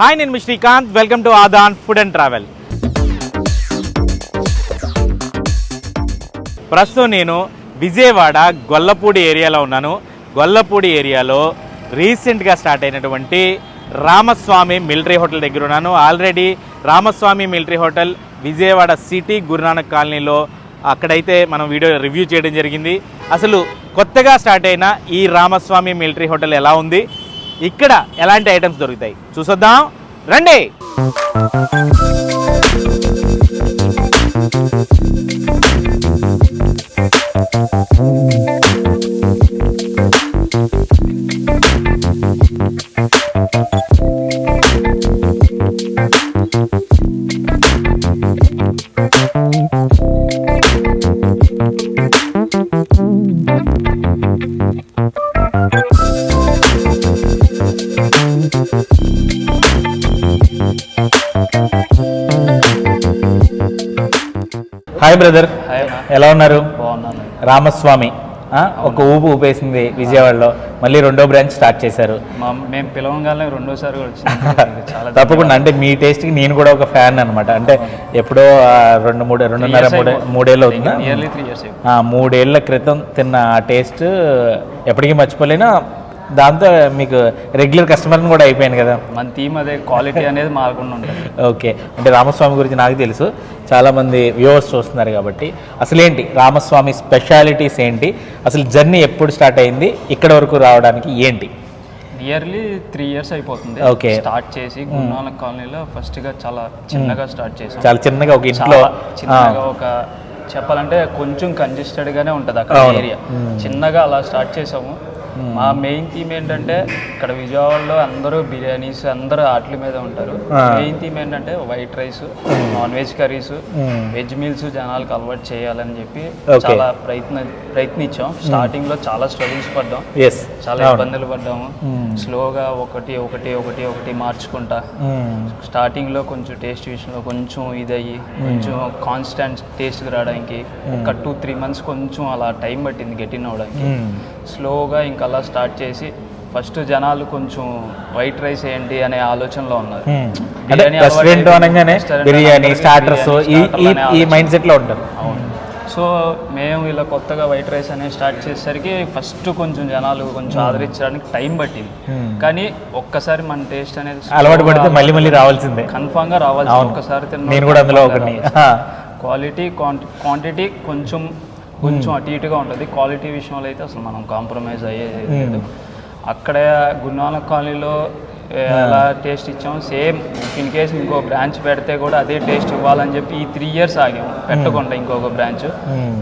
Hi నేను మీ Srikanth. Welcome to Aadhan food and travel. ప్రస్తుతం నేను విజయవాడ గొల్లపూడి ఏరియాలో ఉన్నాను. గొల్లపూడి ఏరియాలో రీసెంట్గా స్టార్ట్ అయినటువంటి రామస్వామి మిలిటరీ హోటల్ దగ్గర ఉన్నాను. Already Ramaswamy military hotel Vijayawada city Guru Nanak కాలనీలో అక్కడైతే మనం వీడియో రివ్యూ చేయడం జరిగింది. అసలు కొత్తగా స్టార్ట్ అయిన ఈ రామస్వామి మిలిటరీ హోటల్ ఎలా ఉంది? ఇక్కడ ఎలాంటి ఐటమ్స్ దొరుకుతాయి చూసొద్దాం రండి హాయ్ అన్న. ఎలా ఉన్నారు? రామస్వామి. ఒక ఊపు ఊపేసింది విజయవాడలో. మళ్ళీ రెండో బ్రాంచ్ స్టార్ట్ చేశారు. మేము పిలవగానే రెండోసారి కూడా తప్పకుండా. అంటే మీ టేస్ట్కి నేను కూడా ఒక ఫ్యాన్ అనమాట అంటే ఎప్పుడో రెండు మూడు రెండున్నర మూడు మూడేళ్ళు అవుతుందా? మూడేళ్ళ క్రితం తిన్న ఆ టేస్ట్ ఎప్పటికీ మర్చిపోలేనా. దాంతో మీకు రెగ్యులర్ కస్టమర్ని కూడా అయిపోయాను కదా. మన థీమ్ అదే క్వాలిటీ అనేది మారకుండా ఉంటుంది. ఓకే. అంటే రామస్వామి గురించి నాకు తెలుసు. చాలామంది వ్యూవర్స్ చూస్తున్నారు కాబట్టి అసలు ఏంటి రామస్వామి స్పెషాలిటీస్ ఏంటి? అసలు జర్నీ ఎప్పుడు స్టార్ట్ అయింది? ఇక్కడ వరకు రావడానికి ఏంటి? నియర్లీ త్రీ ఇయర్స్ అయిపోతుంది. Okay. స్టార్ట్ చేసి గురునానక్ కాలనీలో ఫస్ట్గా చాలా చిన్నగా స్టార్ట్ చేసాం. చాలా చిన్నగా ఒక ఇంట్లో. చాలా చిన్నగా ఒక చెప్పాలంటే కొంచెం కంజెస్టెడ్ గానే ఉంటది అక్కడ. ఏరియా చిన్నగా అలా స్టార్ట్ చేసాము. మా మెయిన్ థీమ్ ఏంటంటే ఇక్కడ విజయవాడలో అందరూ బిర్యానీస్ అందరూ ఆటల మీద ఉంటారు. మెయిన్ థీమ్ ఏంటంటే white rice non veg curries veg meals జనాలకు అలవాటు చేయాలని చెప్పి. చాలా ప్రయత్న ప్రయత్నించాం. స్టార్టింగ్లో చాలా స్ట్రగుల్స్ పడ్డాం. చాలా ఇబ్బందులు పడ్డాము. స్లోగా ఒకటి ఒకటి ఒకటి ఒకటి మార్చుకుంటా. స్టార్టింగ్లో కొంచెం టేస్ట్ విషయంలో కొంచెం ఇదయ్యి కొంచెం కాన్స్టాంట్ టేస్ట్ రావడానికి ఒక టూ త్రీ మంత్స్ కొంచెం అలా టైం పట్టింది గెటిన్ అవడానికి స్లోగా ఇంకా అలా స్టార్ట్ చేసి ఫస్ట్ జనాలు కొంచెం వైట్ రైస్ ఏంటి అనే ఆలోచనలో ఉన్నారు. రెస్టారెంట్. అనగానే బిర్యానీ స్టార్టర్స్ ఈ. మైండ్ సెట్లో ఉంటారు. అవును. సో మేము ఇలా కొత్తగా వైట్ రైస్ అనేది స్టార్ట్ చేసేసరికి ఫస్ట్ కొంచెం జనాలు కొంచెం ఆదరించడానికి టైం పట్టింది. కానీ ఒక్కసారి మన టేస్ట్ అనేది అలవాటు పడితే మళ్ళీ మళ్ళీ రావాల్సిందే. కన్ఫామ్గా రావాలి అవును. ఒక్కసారి నేను కూడా అందులో క్వాలిటీ క్వాంటిటీ కొంచెం కొంచెం అటు ఇటుగా ఉంటుంది. క్వాలిటీ విషయంలో అయితే అసలు మనం కాంప్రమైజ్ అయ్యేది లేదు. అక్కడ గురునానక్ కాలనీలో ఎలా టేస్ట్ ఇచ్చాం సేమ్ ఇన్ కేసు ఇంకో బ్రాంచ్ పెడితే కూడా అదే టేస్ట్ ఇవ్వాలని చెప్పి ఈ త్రీ ఇయర్స్ ఆగాము పెట్టకుండా ఇంకొక బ్రాంచ్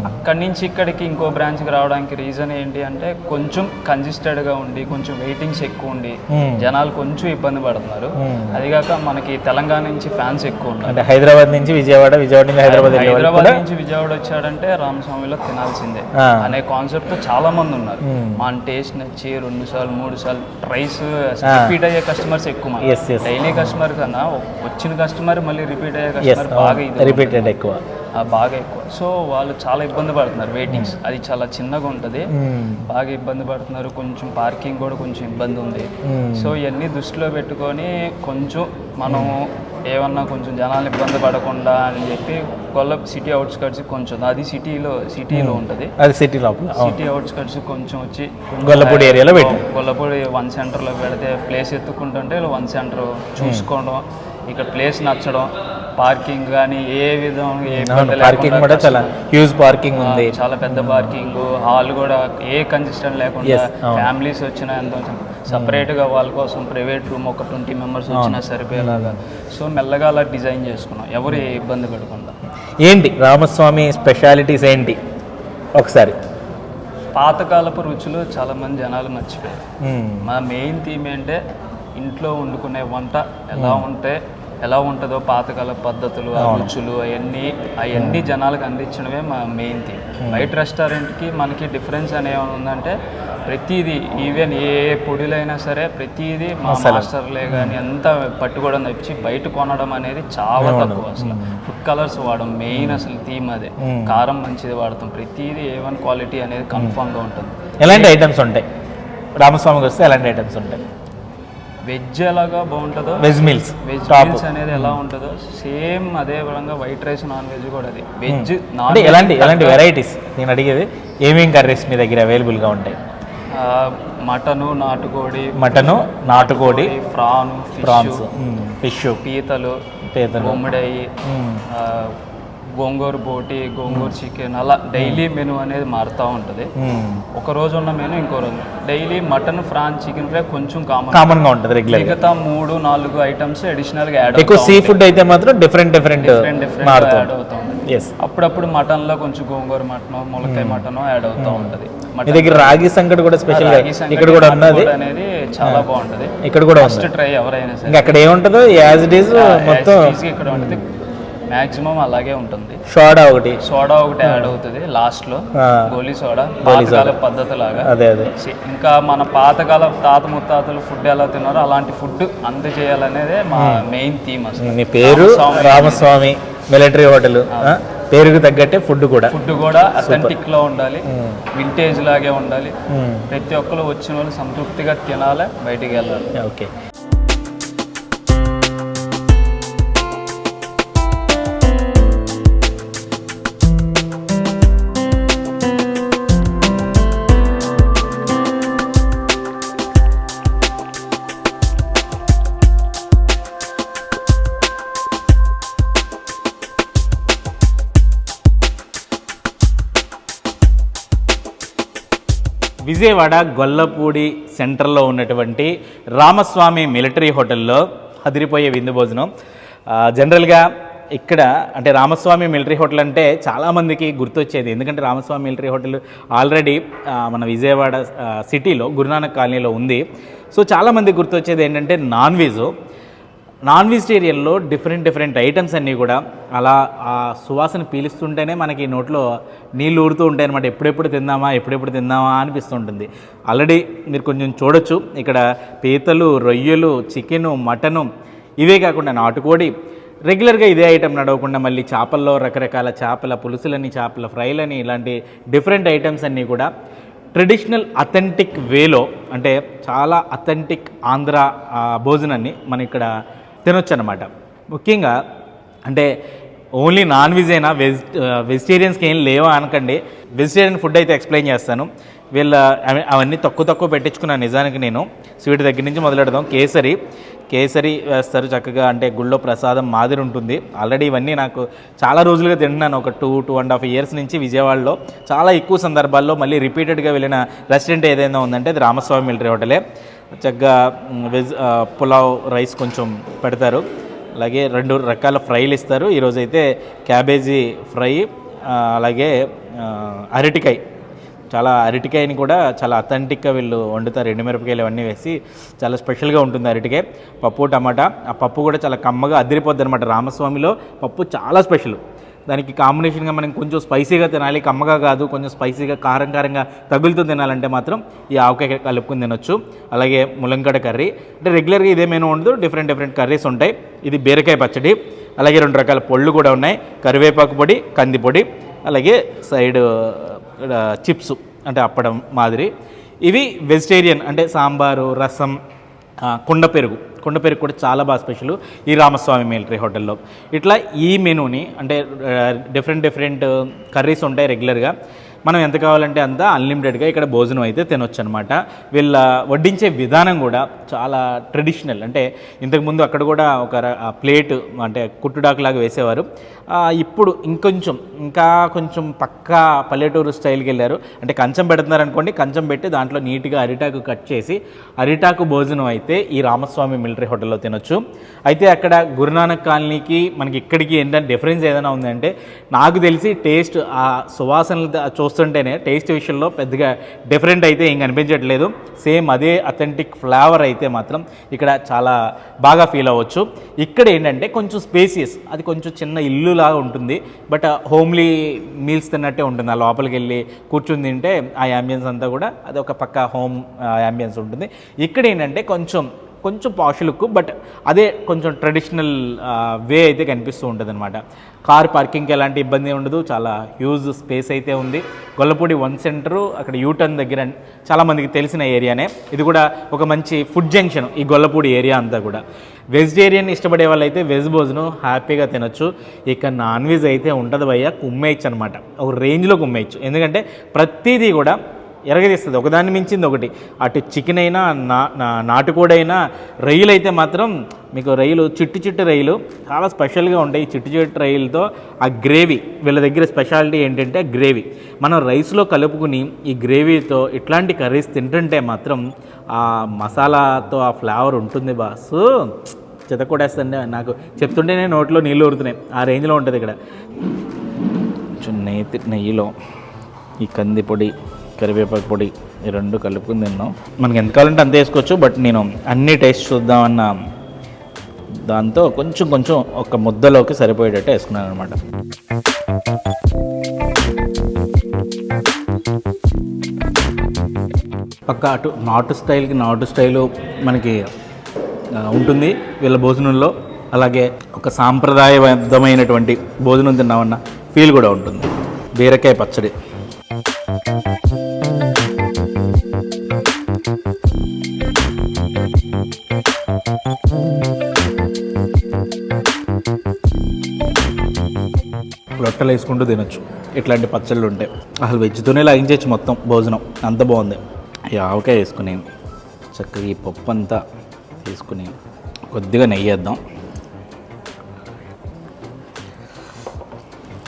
అక్కడి నుంచి ఇక్కడికి ఇంకో బ్రాంచ్కి రావడానికి రీజన్ ఏంటి అంటే కొంచెం కంజిస్టెడ్గా ఉండి కొంచెం వెయిటింగ్స్ ఎక్కువ ఉండి జనాలు కొంచెం ఇబ్బంది పడుతున్నారు. అదిగాక మనకి తెలంగాణ నుంచి ఫ్యాన్స్ ఎక్కువ ఉన్నారు. అంటే హైదరాబాద్ నుంచి విజయవాడ విజయవాడ నుంచి హైదరాబాద్ హైదరాబాద్ నుంచి విజయవాడ వచ్చాడంటే రామస్వామిలో తినాల్సిందే. అనే కాన్సెప్ట్ చాలా మంది ఉన్నారు. మన టేస్ట్ నచ్చి రెండు సార్లు మూడు సార్లు ట్రైస్ రిపీట్ అయ్యే కస్టమర్స్ ఎక్కువ Yes, yes. డైలీ కస్టమర్ కన్నా వచ్చిన కస్టమర్ మళ్ళీ రిపీట్ అయ్యే ఎస్ కస్టమర్ బాగా ఇది రిపీటెడ్ ఎక్కువ. బాగా ఎక్కువ. సో వాళ్ళు చాలా ఇబ్బంది పడుతున్నారు వెయిటింగ్స్ అది చాలా చిన్నగా ఉంటుంది. బాగా ఇబ్బంది పడుతున్నారు. కొంచెం పార్కింగ్ కూడా కొంచెం ఇబ్బంది ఉంది. సో ఇవన్నీ దృష్టిలో పెట్టుకొని కొంచెం మనం ఏమన్నా కొంచెం జనాలు ఇబ్బంది పడకుండా అని చెప్పి కొల్ల సిటీ అవుట్స్కట్స్ కొంచెం అది సిటీలో సిటీలో ఉంటుంది అది సిటీ లోపల. సిటీ అవుట్స్కట్స్ కొంచెం వచ్చి గొల్లపూడి ఏరియాలో పెట్టు. గొల్లపూడి వన్ సెంటర్లో పెడితే ప్లేస్ ఎత్తుకుంటుంటే వన్ సెంటర్ చూసుకోవడం ఇక్కడ ప్లేస్ నచ్చడం పార్కింగ్ కానీ ఏ విధంగా పార్కింగ్ కూడా చాలా హ్యూజ్ పార్కింగ్ ఉంది చాలా పెద్ద పార్కింగ్ హాల్ కూడా ఏ కంజెస్టెంట్ లేకుండా. ఫ్యామిలీస్ వచ్చినా ఎంత సపరేట్గా వాళ్ళ కోసం ప్రైవేట్ రూమ్ ఒక ట్వంటీ మెంబర్స్ వచ్చినా సరిపోయేలాగా. సో మెల్లగా అలా డిజైన్ చేసుకున్నాం. ఎవరు ఏ ఇబ్బంది పడకుండా. ఏంటి రామస్వామి స్పెషాలిటీస్ ఏంటి? ఒకసారి. పాతకాలపు రుచులు చాలా మంది జనాలు మర్చిపోయారు. మా మెయిన్ థీమ్ ఏంటంటే ఇంట్లో వండుకునే వంట ఎలా ఉంటే ఎలా ఉంటుందో పాతకాల పద్ధతులు ఆ రుచులు అవన్నీ అవన్నీ జనాలకు అందించడమే మా మెయిన్ థీమ్. బయట రెస్టారెంట్కి మనకి డిఫరెన్స్ అనేది ఉందంటే ప్రతిదీ ఈవెన్ ఏ పొడిలైనా సరే ప్రతిదీ మా మాస్టర్లే కానీ అంతా పట్టుకోవడం తప్పించి బయట కొనడం అనేది చాలా తక్కువ అసలు. ఫుడ్ కలర్స్ వాడడం మెయిన్ అసలు థీమ్ అదే. కారం మంచిది వాడతాం. ప్రతిదీ ఏ వన్ క్వాలిటీ అనేది కన్ఫామ్గా ఉంటుంది. ఎలాంటి ఐటమ్స్ ఉంటాయి? రామస్వామికి వస్తే ఎలాంటి ఐటమ్స్ ఉంటాయి? వెజ్ ఎలాగా బాగుంటుందో వెజ్ మీల్స్ వెజ్ మీల్స్ అనేది ఎలా ఉంటుందో సేమ్ అదే విధంగా వైట్ రైస్ నాన్ వెజ్ కూడా అది. వెజ్ నాన్ ఎలాంటి ఎలాంటి వెరైటీస్ నేను అడిగేది ఏమేం కర్రీస్ మీ దగ్గర అవైలబుల్గా ఉంటాయి? మటను నాటుకోడి మటను నాటుకోడి ఫ్రాను ప్రాన్స్ ఫిష్ ఫిష్ పీతలు పీతలు బొమ్మిడయి గోంగూర బోటి గోంగూర చికెన్ అలా డైలీ మెనూ అనేది మారుతూ ఉంటుంది. ఒక రోజు ఉన్న మెనూ ఇంకో రోజు. Daily mutton prawn chicken fry కొంచెం కామన్. కామన్గా ఉంటుంది రెగ్యులర్గా మిగతా మూడు నాలుగు ఐటమ్స్ అడిషనల్గా యాడ్ ఎక్కువ సీ ఫుడ్ అయితే మాత్రం different different different different add అవుతూ అప్పుడప్పుడు మటన్లో కొంచెం గోంగూర మటన్ ములక్కాయ మటన్ యాడ్ అవుతూ ఉంటుంది. మీ దగ్గర రాగి సంకటి కూడా స్పెషల్ సంగటి, ఇక్కడ కూడా ఉన్నది. అనేది చాలా బాగుంటుంది. ఇక్కడ కూడా ఫస్ట్ ట్రై ఎవరైనా సరే. అక్కడ ఏముంటుందో యాజ్ ఇట్ ఈస్ మొత్తం ఇక్కడ ఉంటుంది. మాక్సిమం అలాగే ఉంటుంది. షోడా ఒకటి. సోడా ఒకటి యాడ్ అవుతుంది లాస్ట్లో గోలీ సోడా పాతకాల పద్ధతి లాగా అదే అదే. ఇంకా మన పాతకాల తాత ముత్తాతలు ఫుడ్ ఎలా తిన్నారో అలాంటి ఫుడ్ అందజేయాలనేదే మా మెయిన్ థీమ్ అసలు. మీ పేరు రామస్వామి. మిలిటరీ హోటల్ పేరుకు తగ్గట్టే ఫుడ్ కూడా. ఫుడ్ కూడా అథెంటిక్లో ఉండాలి వింటేజ్ లాగే ఉండాలి. ప్రతి ఒక్కరు వచ్చిన వాళ్ళు సంతృప్తిగా తినాలి బయటికి వెళ్ళాలి. ఓకే. విజయవాడ గొల్లపూడి సెంటర్లో ఉన్నటువంటి రామస్వామి మిలిటరీ హోటల్లో అదిరిపోయే విందు భోజనం. జనరల్గా ఇక్కడ అంటే రామస్వామి మిలిటరీ హోటల్ అంటే చాలామందికి గుర్తొచ్చేది. ఎందుకంటే రామస్వామి మిలిటరీ హోటల్ ఆల్రెడీ మన విజయవాడ సిటీలో గురునానక్ కాలనీలో ఉంది. సో చాలామంది గుర్తొచ్చేది ఏంటంటే నాన్ వెజ్. నాన్ వెజిటేరియన్లో డిఫరెంట్ డిఫరెంట్ ఐటమ్స్ అన్నీ కూడా అలా ఆ సువాసన పీలుస్తుంటేనే మనకి నోట్లో నీళ్ళు ఊరుతూ ఉంటాయి అనమాట ఎప్పుడెప్పుడు తిందామా ఎప్పుడెప్పుడు తిందామా అనిపిస్తుంటుంది. ఆల్రెడీ మీరు కొంచెం చూడొచ్చు. ఇక్కడ పీతలు రొయ్యలు చికెను మటను ఇవే కాకుండా నాటుకోడి. రెగ్యులర్గా ఇదే ఐటెం నడవకుండా మళ్ళీ చేపల్లో రకరకాల చేపల పులుసులని చేపల ఫ్రైలని ఇలాంటి డిఫరెంట్ ఐటమ్స్ అన్నీ కూడా ట్రెడిషనల్ అథెంటిక్ వేలో అంటే చాలా అథెంటిక్ ఆంధ్ర భోజనాన్ని మనం ఇక్కడ తినొచ్చు అనమాట ముఖ్యంగా అంటే ఓన్లీ నాన్ వెజ్ అయినా వెజ్ వెజిటేరియన్స్కి ఏం లేవా అనకండి. వెజిటేరియన్ ఫుడ్ అయితే ఎక్స్ప్లెయిన్ చేస్తాను. వీళ్ళ అవన్నీ తక్కువ తక్కువ పెట్టించుకున్నాను నిజానికి నేను స్వీట్ దగ్గర నుంచి మొదలెడదాం. కేసరి కేసరి వేస్తారు చక్కగా. అంటే గుళ్ళో ప్రసాదం మాదిరి ఉంటుంది. ఆల్రెడీ ఇవన్నీ నాకు చాలా రోజులుగా తింటున్నాను. ఒక two two and half years నుంచి విజయవాడలో. చాలా ఎక్కువ సందర్భాల్లో మళ్ళీ రిపీటెడ్గా వెళ్ళిన రెస్టారెంట్ ఏదైనా ఉందంటే అది రామస్వామి మిలిటరీ హోటలే. చక్కగా వెజ్ పులావ్ రైస్ కొంచెం పెడతారు. అలాగే రెండు రకాల ఫ్రైలు ఇస్తారు. ఈరోజు అయితే క్యాబేజీ ఫ్రై అలాగే అరటికాయ. చాలా అరటికాయని కూడా చాలా అథెంటిక్గా వీళ్ళు వండుతారు. ఎండుమిరపకాయలు అవన్నీ వేసి చాలా స్పెషల్గా ఉంటుంది అరటికాయ. పప్పు టమాటా. ఆ పప్పు కూడా చాలా కమ్మగా అదిరిపోద్ది అనమాట రామస్వామిలో. పప్పు చాలా స్పెషల్. దానికి కాంబినేషన్గా మనం కొంచెం స్పైసీగా తినాలి. కమ్మగా కాదు కొంచెం స్పైసీగా కారం కారంగా తగులుతూ తినాలంటే మాత్రం ఈ ఆవకాయ కలుపుకుని తినొచ్చు. అలాగే ములంగడ కర్రీ. అంటే రెగ్యులర్గా ఇదేమైనా ఉండదు. డిఫరెంట్ డిఫరెంట్ కర్రీస్ ఉంటాయి. ఇది బీరకాయ పచ్చడి. అలాగే రెండు రకాల పొళ్ళు కూడా ఉన్నాయి. కరివేపాకు పొడి కంది పొడి అలాగే సైడ్ చిప్స్ అంటే అప్పడం మాదిరి. ఇవి వెజిటేరియన్ అంటే సాంబారు రసం కుండ పెరుగు. కొండపేరు కూడా చాలా బాగా స్పెషల్ ఈ రామస్వామి మిలిటరీ హోటల్లో. ఇట్లా ఈ మెనూని అంటే డిఫరెంట్ డిఫరెంట్ కర్రీస్ ఉంటాయి రెగ్యులర్గా మనం ఎంత కావాలంటే అంత అన్లిమిటెడ్గా ఇక్కడ భోజనం అయితే తినొచ్చు అనమాట వీళ్ళ వడ్డించే విధానం కూడా చాలా ట్రెడిషనల్ అంటే ఇంతకుముందు అక్కడ కూడా ఒక ప్లేట్ అంటే కుట్టుడాకులాగా వేసేవారు. ఇప్పుడు ఇంకొంచెం ఇంకా కొంచెం పక్కా పల్లెటూరు స్టైల్కి వెళ్ళారు. అంటే కంచం పెడుతున్నారు అనుకోండి కంచం పెట్టి దాంట్లో నీట్గా అరిటాకు కట్ చేసి అరిటాకు భోజనం అయితే ఈ రామస్వామి మిలిటరీ హోటల్లో తినొచ్చు. అయితే అక్కడ గురునానక్ కాలనీకి మనకి ఇక్కడికి ఏంటంటే డిఫరెన్స్ ఏదైనా ఉందంటే నాకు తెలిసి టేస్ట్ ఆ సువాసనలు చూస్తుంటేనే టేస్ట్ విషయంలో పెద్దగా డిఫరెంట్ అయితే ఏం కనిపించట్లేదు. సేమ్ అదే అథెంటిక్ ఫ్లేవర్ అయితే మాత్రం ఇక్కడ చాలా బాగా ఫీల్ అవ్వచ్చు. ఇక్కడ ఏంటంటే కొంచెం స్పేసియస్ అది కొంచెం చిన్న ఇల్లు లాగా ఉంటుంది. బట్ హోమ్లీ మీల్స్ తిన్నట్టే ఉంటుంది. ఆ లోపలికి వెళ్ళి కూర్చుని తింటే ఆ యాంబియన్స్ అంతా కూడా అది ఒక పక్క హోమ్ యాంబియన్స్ ఉంటుంది. ఇక్కడ ఏంటంటే కొంచెం కొంచెం పాష్ లుక్ బట్ అదే కొంచెం ట్రెడిషనల్ వే అయితే కనిపిస్తూ ఉంటుంది అనమాట కార్ పార్కింగ్కి ఎలాంటి ఇబ్బంది ఉండదు చాలా హ్యూజ్ స్పేస్ అయితే ఉంది. గొల్లపూడి వన్ సెంటరు అక్కడ యూటర్న్ దగ్గర చాలామందికి తెలిసిన ఏరియానే. ఇది కూడా ఒక మంచి ఫుడ్ జంక్షన్ ఈ గొల్లపూడి ఏరియా అంతా కూడా. వెజిటేరియన్ ఇష్టపడే వాళ్ళైతే వెజ్ భోజనం హ్యాపీగా తినొచ్చు. ఇక నాన్ వెజ్ అయితే ఉంటుంది భయ్య కుమ్మేయచ్చు అనమాట ఒక రేంజ్లో కుమ్మేయచ్చు ఎందుకంటే ప్రతిదీ కూడా ఎరగదీస్తుంది. ఒకదాన్ని మించింది ఒకటి. అటు చికెన్ అయినా నా నా- నాటుకోడైనా రొయ్యలు అయితే మాత్రం మీకు రొయ్యలు చిట్టు చిట్టు రొయ్యలు చాలా స్పెషల్గా ఉంటాయి. ఈ చిట్టు చిట్టు రొయ్యలతో ఆ గ్రేవీ వీళ్ళ దగ్గర స్పెషాలిటీ ఏంటంటే గ్రేవీ. మనం రైస్లో కలుపుకుని ఈ గ్రేవీతో ఇట్లాంటి కర్రీస్ తింటుంటే మాత్రం ఆ మసాలాతో ఆ ఫ్లేవర్ ఉంటుంది బాసు. చెతకొడేస్తుంది నాకు చెప్తుంటేనే నోట్లో నీళ్ళు ఊరుతున్నాయి. ఆ రేంజ్లో ఉంటుంది ఇక్కడ. నెయ్యి నెయ్యిలో ఈ కందిపొడి కరివేపాకు పొడి ఈ రెండు కలుపుకుని తిన్నాం. మనకి ఎంత కావాలంటే అంత వేసుకోవచ్చు బట్ నేను అన్ని టేస్ట్ చూద్దామన్న దాంతో కొంచెం కొంచెం ఒక ముద్దలోకి సరిపోయేటట్టు వేసుకున్నాను అనమాట పక్క అటు నాటు స్టైల్కి నాటు స్టైలు మనకి ఉంటుంది వీళ్ళ భోజనంలో. అలాగే ఒక సాంప్రదాయబద్ధమైనటువంటి భోజనం తిన్నామన్న ఫీల్ కూడా ఉంటుంది. బీరకాయ పచ్చడి. రొట్టెలు వేసుకుంటూ తినొచ్చు. ఇట్లాంటి పచ్చళ్ళు ఉంటాయి అసలు వెజ్తోనే లాగించవచ్చు మొత్తం భోజనం. అంత బాగుంది. ఆవకాయ వేసుకుని చక్కగా ఈ పప్పు అంతా తీసుకుని కొద్దిగా నెయ్యి వేద్దాం.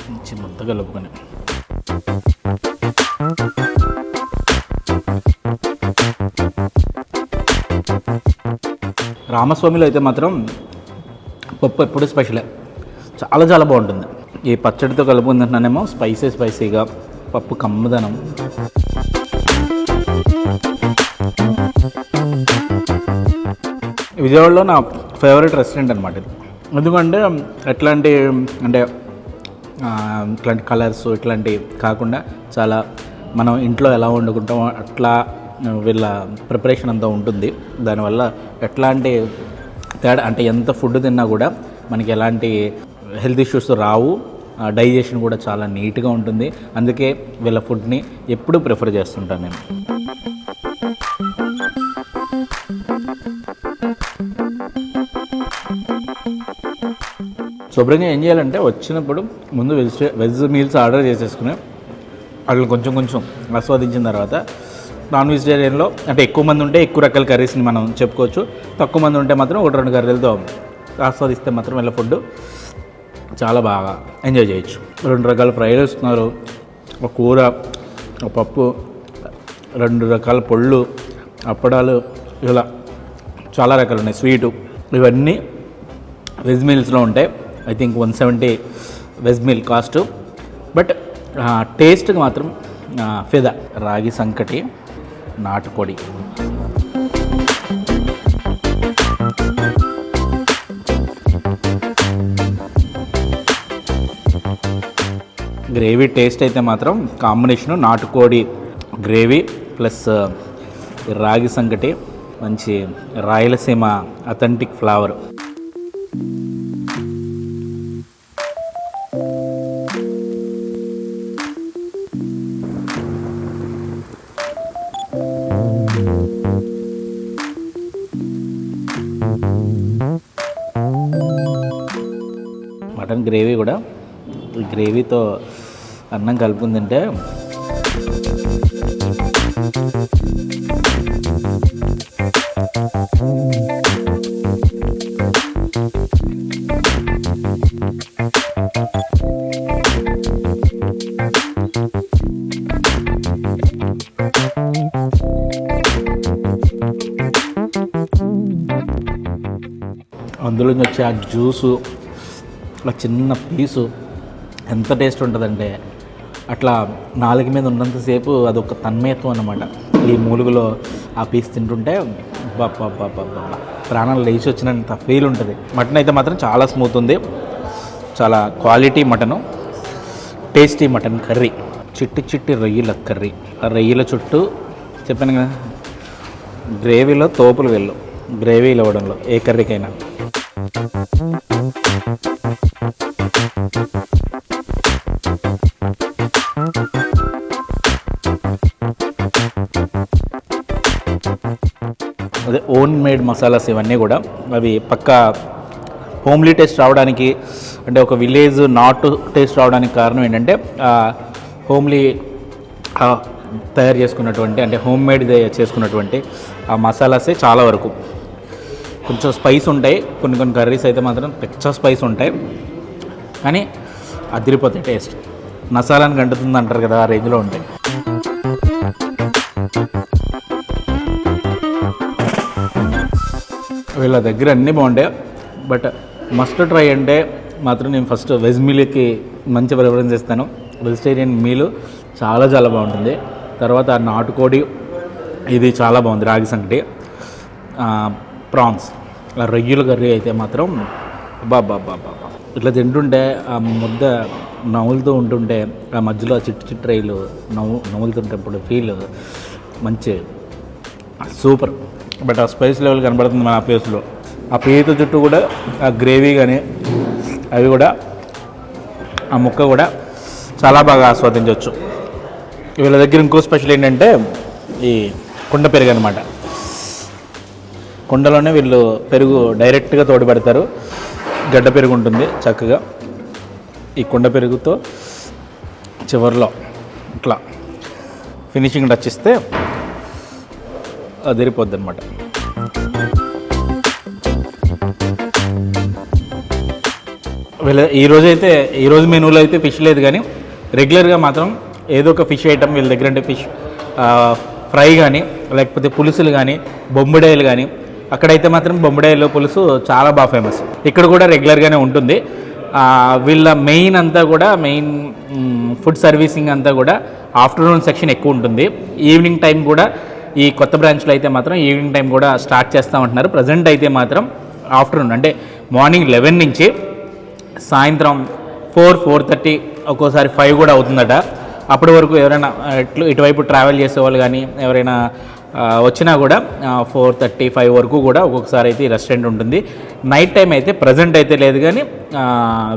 మంచి ముద్ద కలుపుకొని. రామస్వామిలో అయితే మాత్రం పప్పు ఎప్పుడు స్పెషలే చాలా చాలా బాగుంటుంది. ఈ పచ్చడితో కలుపుకుంటున్నానేమో స్పైసీ స్పైసీగా పప్పు కమ్మదనం. విజయవాడలో నా ఫేవరెట్ రెస్టారెంట్ అనమాట ఇది. ఎందుకంటే ఎట్లాంటి అంటే ఇట్లాంటి కలర్స్ ఇట్లాంటివి కాకుండా చాలా మనం ఇంట్లో ఎలా వండుకుంటామో అట్లా వీళ్ళ ప్రిపరేషన్ అంతా ఉంటుంది. దానివల్ల ఎట్లాంటి తేడా అంటే ఎంత ఫుడ్ తిన్నా కూడా మనకి ఎలాంటి హెల్త్ ఇష్యూస్ రావు. డైజెషన్ కూడా చాలా నీట్గా ఉంటుంది. అందుకే వీళ్ళ ఫుడ్ని ఎప్పుడూ ప్రిఫర్ చేస్తుంటాను నేను శుభ్రంగా ఏం చేయాలంటే వచ్చినప్పుడు ముందు వెజ్ వెజ్ మీల్స్ ఆర్డర్ చేసేసుకుని వాళ్ళు కొంచెం కొంచెం ఆస్వాదించిన తర్వాత నాన్ వెజిటేరియన్లో అంటే ఎక్కువ మంది ఉంటే ఎక్కువ రకాల కర్రీస్ని మనం చెప్పుకోవచ్చు. తక్కువ మంది ఉంటే మాత్రం ఒకటి రెండు కర్రీలతో ఆస్వాదిస్తే మాత్రం వీళ్ళ ఫుడ్ చాలా బాగా ఎంజాయ్ చేయొచ్చు. రెండు రకాల ఫ్రైలు ఇస్తున్నారు ఒక కూర ఒక పప్పు రెండు రకాల పళ్ళు అప్పడాలు ఇలా చాలా రకాలు ఉన్నాయి. స్వీటు ఇవన్నీ వెజ్ మీల్స్లో ఉంటాయి. I think one seventy veg meal cost but టేస్ట్కి మాత్రం ఫిదా. రాగి సంకటి నాటుకోడి. గ్రేవీ టేస్ట్ అయితే మాత్రం కాంబినేషను నాటుకోడి గ్రేవీ ప్లస్ రాగి సంగటి మంచి Rayalaseema authentic flavour. Mutton gravy కూడా గ్రేవీతో అన్నం కలుపుకుని తింటే అందులో నుంచి వచ్చే ఆ జ్యూసు ఆ చిన్న పీసు ఎంత టేస్ట్ ఉంటుందంటే అట్లా నాలుగు మీద ఉన్నంతసేపు అదొక తన్మయత్వం అనమాట ఈ మూలుగులో ఆ పీస్ తింటుంటే బాబా ప్రాణాలు లేచి వచ్చినంత ఫీల్ ఉంటుంది. మటన్ అయితే మాత్రం చాలా స్మూత్ ఉంది. చాలా quality mutton. Tasty mutton curry. చిట్టి చిట్టి రొయ్యల కర్రీ. ఆ రొయ్యల చుట్టూ చెప్పాను కదా గ్రేవీలో తోపులు వెళ్ళు. గ్రేవీలు ఇవ్వడంలో ఏ కర్రీకైనా. అదే ఓన్ మేడ్ మసాలాస్ ఇవన్నీ కూడా అవి పక్క హోమ్లీ టేస్ట్ రావడానికి అంటే ఒక విలేజ్ నాట్ టేస్ట్ రావడానికి కారణం ఏంటంటే హోమ్లీ తయారు చేసుకున్నటువంటి అంటే హోమ్ మేడ్ చేసుకున్నటువంటి ఆ మసాలాసే చాలా వరకు. కొంచెం స్పైస్ ఉంటాయి కొన్ని కొన్ని కర్రీస్ అయితే మాత్రం పెద్ద స్పైస్ ఉంటాయి. కానీ అదిరిపోతాయి టేస్ట్ నసాలను గంటుతుంది అంటారు కదా ఆ రేంజ్లో ఉంటాయి వీళ్ళ దగ్గర అన్నీ బాగుంటాయి బట్ మస్ట్ ట్రై అంటే మాత్రం నేను ఫస్ట్ వెజ్ మీల్కి మంచి ప్రిఫరెన్స్ ఇస్తాను వెజిటేరియన్ మీల్ చాలా చాలా బాగుంటుంది. తర్వాత నాటుకోడి ఇది చాలా బాగుంది రాగి సంగటి. ప్రాన్స్ ఆ రొయ్యల కర్రీ అయితే మాత్రం బాబా బాబా ఇట్లా తింటుంటే ఆ ముద్ద నవ్వులతో ఉంటుంటే ఆ మధ్యలో ఆ చిట్టు చిట్టు రైలు నవ్వు నవ్వులుతుంటప్పుడు ఫీల్ మంచి సూపర్. బట్ ఆ స్పైస్ లెవెల్ కనబడుతుంది మన ఆ ప్లేస్లో ఆ పేరుతో చుట్టూ కూడా ఆ గ్రేవీ కానీ అవి కూడా ఆ ముక్క కూడా చాలా బాగా ఆస్వాదించవచ్చు. వీళ్ళ దగ్గర ఇంకో స్పెషల్ ఏంటంటే ఈ కుండ పెరుగు అనమాట కుండలోనే వీళ్ళు పెరుగు డైరెక్ట్గా తోడు పెడతారు. గడ్డ పెరుగు ఉంటుంది చక్కగా. ఈ కుండ పెరుగుతో చివరిలో ఇట్లా ఫినిషింగ్ టచ్ ఇస్తే అదిరిపోద్ది అనమాట వీళ్ళ ఈరోజు అయితే ఈరోజు మెనూలో అయితే ఫిష్ లేదు కానీ రెగ్యులర్గా మాత్రం ఏదో ఒక ఫిష్ ఐటమ్ వీళ్ళ దగ్గర అంటే ఫిష్ ఫ్రై కానీ లేకపోతే పులుసులు కానీ బొమ్మిడాయలు కానీ అక్కడైతే మాత్రం బొమ్మిడాయలు పులుసు చాలా బాగా ఫేమస్ ఇక్కడ కూడా రెగ్యులర్గానే ఉంటుంది. వీళ్ళ మెయిన్ అంతా కూడా మెయిన్ ఫుడ్ సర్వీసింగ్ అంతా కూడా ఆఫ్టర్నూన్ సెక్షన్ ఎక్కువ ఉంటుంది. ఈవినింగ్ టైం కూడా ఈ కొత్త బ్రాంచ్లో అయితే మాత్రం ఈవినింగ్ టైం కూడా స్టార్ట్ చేస్తామంటున్నారు ప్రజెంట్ అయితే మాత్రం ఆఫ్టర్నూన్ అంటే మార్నింగ్ లెవెన్ నుంచి సాయంత్రం ఫోర్ ఫోర్ థర్టీ ఒక్కోసారి ఫైవ్ కూడా అవుతుందట. అప్పటి వరకు ఎవరైనా ఇటు ఇటువైపు ట్రావెల్ చేసేవాళ్ళు కానీ ఎవరైనా వచ్చినా కూడా ఫోర్ థర్టీ ఫైవ్ వరకు కూడా ఒక్కొక్కసారి అయితే ఈ రెస్టారెంట్ ఉంటుంది. నైట్ టైం అయితే ప్రజెంట్ అయితే లేదు కానీ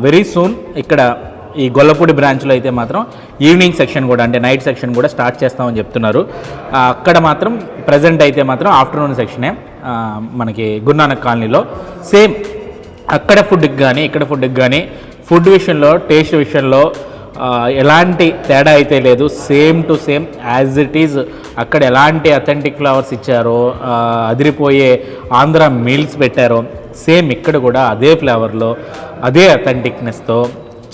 వెరీ సూన్ ఇక్కడ ఈ గొల్లపూడి బ్రాంచ్లో అయితే మాత్రం ఈవినింగ్ సెక్షన్ కూడా అంటే నైట్ సెక్షన్ కూడా స్టార్ట్ చేస్తామని చెప్తున్నారు. అక్కడ మాత్రం ప్రజెంట్ అయితే మాత్రం ఆఫ్టర్నూన్ సెక్షనే మనకి గురునానక్ కాలనీలో. సేమ్ అక్కడ ఫుడ్కి కానీ ఇక్కడ ఫుడ్కి కానీ ఫుడ్ విషయంలో టేస్ట్ విషయంలో ఎలాంటి తేడా అయితే లేదు. Same to same as it is అక్కడ ఎలాంటి అథెంటిక్ ఫ్లవర్స్ ఇచ్చారో అదిరిపోయే ఆంధ్ర మీల్స్ పెట్టారో సేమ్ ఇక్కడ కూడా అదే ఫ్లేవర్లో అదే అథెంటిక్నెస్తో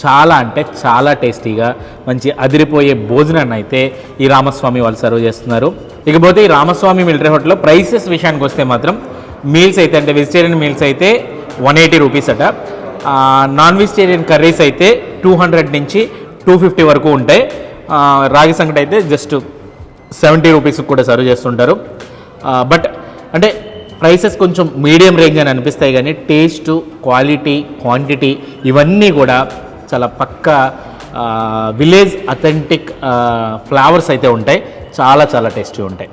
చాలా అంటే చాలా టేస్టీగా మంచి అదిరిపోయే భోజనాన్ని అయితే ఈ రామస్వామి వాళ్ళు సర్వ్ చేస్తున్నారు. ఇకపోతే ఈ రామస్వామి మిలిటరీ హోటల్లో ప్రైసెస్ విషయానికి వస్తే మాత్రం మీల్స్ అయితే అంటే వెజిటేరియన్ మీల్స్ అయితే వన్ ఎయిటీ రూపీస్ అట. నాన్ వెజిటేరియన్ కర్రీస్ అయితే టూ హండ్రెడ్ నుంచి టూ ఫిఫ్టీ వరకు ఉంటాయి రాగి సంగటి అయితే జస్ట్ సెవెంటీ రూపీస్కి కూడా సర్వ్ చేస్తుంటారు. బట్ అంటే ప్రైసెస్ కొంచెం మీడియం రేంజ్ అని అనిపిస్తాయి కానీ టేస్ట్ క్వాలిటీ క్వాంటిటీ ఇవన్నీ కూడా చాలా పక్క విలేజ్ అథెంటిక్ ఫ్లేవర్స్ అయితే ఉంటాయి. చాలా చాలా టేస్టీ ఉంటాయి.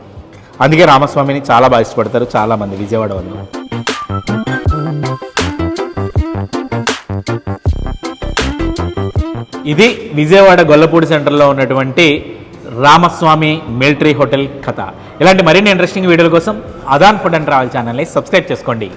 అందుకే రామస్వామిని చాలా బాగా ఇష్టపడతారు. చాలామంది విజయవాడ వాళ్ళు. ఇది విజయవాడ గొల్లపూడి సెంటర్లో ఉన్నటువంటి రామస్వామి మిలిటరీ హోటల్ కథ. ఇలాంటి మరిన్ని ఇంట్రెస్టింగ్ వీడియోల కోసం అదాన్ ఫుడ్ అండ్ ట్రావెల్ ఛానల్ని సబ్స్క్రైబ్ చేసుకోండి.